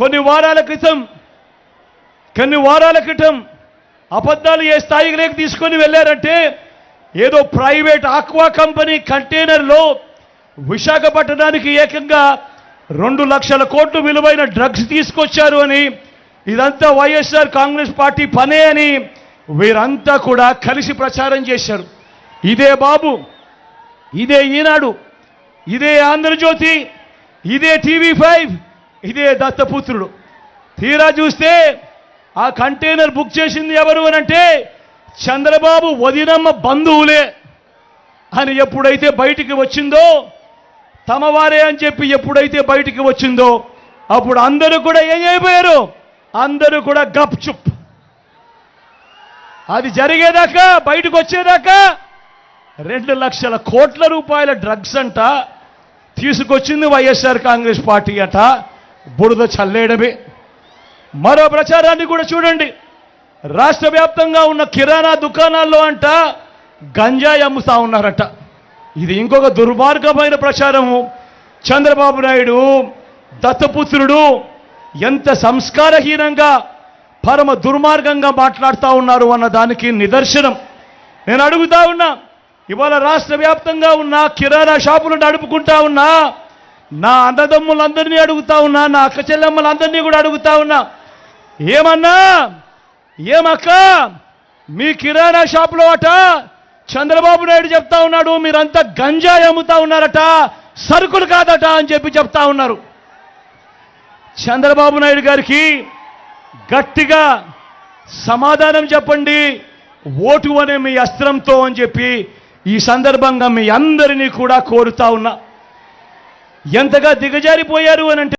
కొన్ని వారాల క్రితం కొన్ని వారాల క్రితం అబద్ధాలు ఏ స్థాయికి లేక తీసుకొని వెళ్ళారంటే ఏదో ప్రైవేట్ ఆక్వా కంపెనీ కంటైనర్లో విశాఖపట్నానికి ఏకంగా రెండు లక్షల కోట్లు విలువైన డ్రగ్స్ తీసుకొచ్చారు అని ఇదంతా వైఎస్ఆర్ కాంగ్రెస్ పార్టీ పనే అని వీరంతా కూడా కలిసి ప్రచారం చేశారు. ఇదే బాబు ఇదే ఈనాడు ఇదే ఆంధ్రజ్యోతి ఇదే టీవీ ఫైవ్ ఇదే దత్తపుత్రుడు. తీరా చూస్తే ఆ కంటైనర్ బుక్ చేసింది ఎవరు అంటే చంద్రబాబు వదినమ్మ బంధువులే అని ఎప్పుడైతే బయటికి వచ్చిందో తమ వారే అని చెప్పి ఎప్పుడైతే బయటికి వచ్చిందో అప్పుడు అందరూ కూడా ఏం అయిపోయారు అందరూ కూడా గప్ చుప్. అది జరిగేదాకా బయటకు వచ్చేదాకా రెండు లక్షల కోట్ల రూపాయల డ్రగ్స్ అంట తీసుకొచ్చింది వైఎస్ఆర్ కాంగ్రెస్ పార్టీ అట. బురద చల్లేయడమే. మరో ప్రచారాన్ని కూడా చూడండి. రాష్ట్ర వ్యాప్తంగా ఉన్న కిరాణా దుకాణాల్లో అంట గంజాయి అమ్ముతా ఉన్నారట. ఇది ఇంకొక దుర్మార్గమైన ప్రచారము. చంద్రబాబు నాయుడు దత్తపుత్రుడు ఎంత సంస్కారహీనంగా పరమ దుర్మార్గంగా మాట్లాడుతూ ఉన్నారు అన్న దానికి నిదర్శనం. నేను అడుగుతా ఉన్నా ఇవాళ రాష్ట్ర వ్యాప్తంగా ఉన్న కిరాణా షాపులు నడుపుకుంటా ఉన్నా నా అన్నదమ్ములందరినీ అడుగుతా ఉన్నా నా అక్క చెల్లెమ్మలందరినీ కూడా అడుగుతా ఉన్నా. ఏమన్నా? ఏమక్క? మీ కిరాణా షాపులో అట? చంద్రబాబు నాయుడు చెప్తా ఉన్నాడు మీరంతా గంజాయి అమ్ముతా ఉన్నారట సరుకులు కాదట అని చెప్పి చెప్తా ఉన్నారు. చంద్రబాబు నాయుడు గారికి గట్టిగా సమాధానం చెప్పండి ఓటు అనే మీ అస్త్రంతో అని చెప్పి ఈ సందర్భంగా మీ అందరినీ కూడా కోరుతా ఉన్నా. ఎంతగా దిగజారిపోయారు అని అంటే